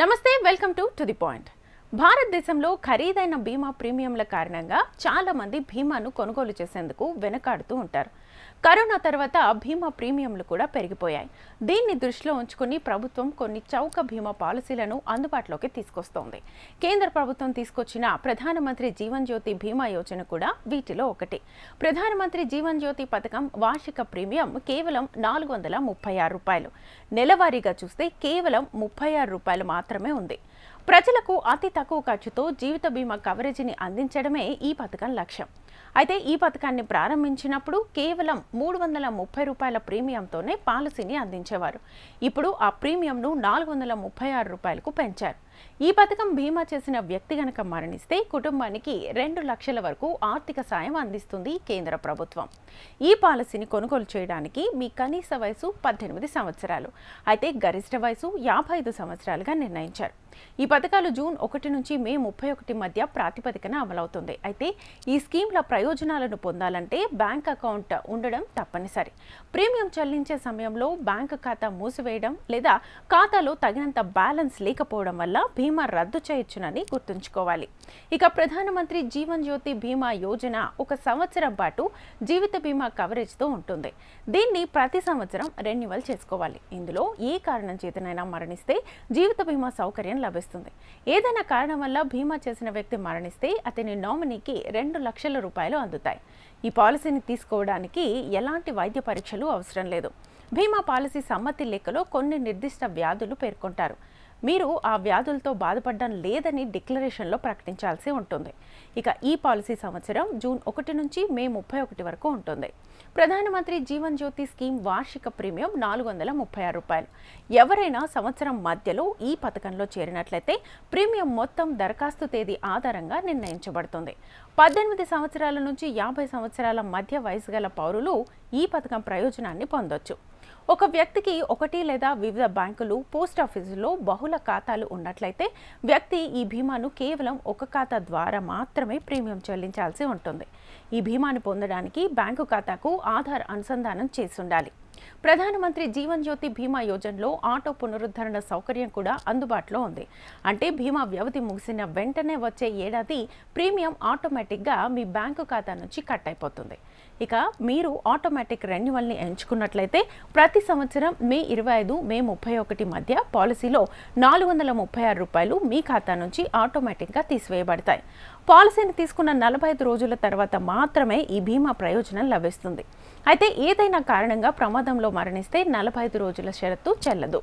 నమస్తే welcome to to the point భారతదేశంలో ఖరీదైన బీమా ప్రీమియంల కారణంగా చాలా మంది బీమాను కొనుగోలు చేసేందుకు వెనకాడుతూ ఉంటారు. కరోనా తర్వాత బీమా ప్రీమియంలు కూడా పెరిగిపోయాయి. దీన్ని దృష్టిలో ఉంచుకుని ప్రభుత్వం కొన్ని చౌక బీమా పాలసీలను అందుబాటులోకి తీసుకొస్తోంది. కేంద్ర ప్రభుత్వం తీసుకొచ్చిన ప్రధానమంత్రి జీవన్ జ్యోతి బీమా యోజన కూడా వీటిలో ఒకటి. ప్రధానమంత్రి జీవన్ జ్యోతి పథకం వార్షిక ప్రీమియం కేవలం నాలుగు వందల ముప్పై ఆరు రూపాయలు. నెలవారీగా చూస్తే కేవలం ముప్పై ఆరు రూపాయలు మాత్రమే ఉంది. ప్రజలకు అతి తక్కువ ఖర్చుతో జీవిత బీమా కవరేజీని అందించడమే ఈ పథకం లక్ష్యం. అయితే ఈ పథకాన్ని ప్రారంభించినప్పుడు కేవలం మూడు వందల ముప్పై రూపాయల ప్రీమియంతోనే పాలసీని అందించేవారు. ఇప్పుడు ఆ ప్రీమియంను నాలుగు వందల ముప్పై ఆరు రూపాయలకు పెంచారు. ఈ పథకం బీమా చేసిన వ్యక్తి గనక మరణిస్తే కుటుంబానికి రెండు లక్షల వరకు ఆర్థిక సాయం అందిస్తుంది కేంద్ర ప్రభుత్వం. ఈ పాలసీని కొనుగోలు చేయడానికి మీ కనీస వయసు పద్దెనిమిది సంవత్సరాలు. అయితే గరిష్ట వయసు యాభై ఐదు సంవత్సరాలుగా నిర్ణయించారు. ఈ పథకాలు జూన్ ఒకటి నుంచి మే ముప్పై ఒకటి మధ్య ప్రాతిపదికన అమలవుతుంది. అయితే ఈ స్కీమ్ల ప్రయోజనాలను పొందాలంటే బ్యాంక్ అకౌంట్ ఉండడం తప్పనిసరి. ప్రీమియం చెల్లించే సమయంలో బ్యాంక్ ఖాతా మూసివేయడం లేదా ఖాతాలో తగినంత బ్యాలెన్స్ లేకపోవడం వల్ల బీమా రద్దు చేయొచ్చునని గుర్తుంచుకోవాలి. ఇక ప్రధానమంత్రి జీవన్ జ్యోతి బీమా యోజన ఒక సంవత్సరం పాటు జీవిత బీమా కవరేజ్తో ఉంటుంది. దీన్ని ప్రతి సంవత్సరం రెన్యువల్ చేసుకోవాలి. ఇందులో ఏ కారణం చేతనైనా మరణిస్తే జీవిత బీమా సౌకర్యం లభిస్తుంది. ఏదైనా కారణం వల్ల బీమా చేసిన వ్యక్తి మరణిస్తే అతని నామినీకి రెండు లక్షల రూపాయలు అందుతాయి. ఈ పాలసీని తీసుకోవడానికి ఎలాంటి వైద్య పరీక్షలు అవసరం లేదు. బీమా పాలసీ సమ్మతి లెక్కలో కొన్ని నిర్దిష్ట వ్యాధులు పేర్కొంటారు. మీరు ఆ వ్యాధులతో బాధపడడం లేదని డిక్లరేషన్లో ప్రకటించాల్సి ఉంటుంది. ఇక ఈ పాలసీ సంవత్సరం జూన్ ఒకటి నుంచి మే ముప్పై ఒకటి వరకు ఉంటుంది. ప్రధానమంత్రి జీవన్ జ్యోతి స్కీమ్ వార్షిక ప్రీమియం నాలుగు వందల ముప్పై ఆరు రూపాయలు. ఎవరైనా సంవత్సరం మధ్యలో ఈ పథకంలో చేరినట్లయితే ప్రీమియం మొత్తం దరఖాస్తు తేదీ ఆధారంగా నిర్ణయించబడుతుంది. పద్దెనిమిది సంవత్సరాల నుంచి యాభై సంవత్సరాల మధ్య వయసు గల పౌరులు ఈ పథకం ప్రయోజనాన్ని పొందొచ్చు. ఒక వ్యక్తికి ఒకటి లేదా వివిధ బ్యాంకులు పోస్ట్ ఆఫీసులో బహుళ ఖాతాలు ఉన్నట్లయితే వ్యక్తి ఈ బీమాను కేవలం ఒక ఖాతా ద్వారా మాత్రమే ప్రీమియం చెల్లించాల్సి ఉంటుంది. ఈ బీమాను పొందడానికి బ్యాంకు ఖాతాకు ఆధార్ అనుసంధానం చేసి ఉండాలి. ప్రధానమంత్రి జీవన్ జ్యోతి బీమా యోజనలో ఆటో పునరుద్ధరణ సౌకర్యం కూడా అందుబాటులో ఉంది. అంటే బీమా వ్యవధి ముగిసిన వెంటనే వచ్చే ఏడాది ప్రీమియం ఆటోమేటిక్గా మీ బ్యాంకు ఖాతా నుంచి కట్ అయిపోతుంది. ఇక మీరు ఆటోమేటిక్ రెన్యువల్ని ఎంచుకున్నట్లయితే ప్రతి సంవత్సరం మే ఇరవై ఐదు మే ముప్పై ఒకటి మధ్య పాలసీలో నాలుగు వందల ముప్పై ఆరు రూపాయలు మీ ఖాతా నుంచి ఆటోమేటిక్గా తీసివేయబడతాయి. పాలసీని తీసుకున్న నలభై ఐదు రోజుల తర్వాత మాత్రమే ఈ బీమా ప్రయోజనం లభిస్తుంది. అయితే ఏదైనా కారణంగా ప్రమాదంలో మరణిస్తే నలభై ఐదు రోజుల షరతు చెల్లదు.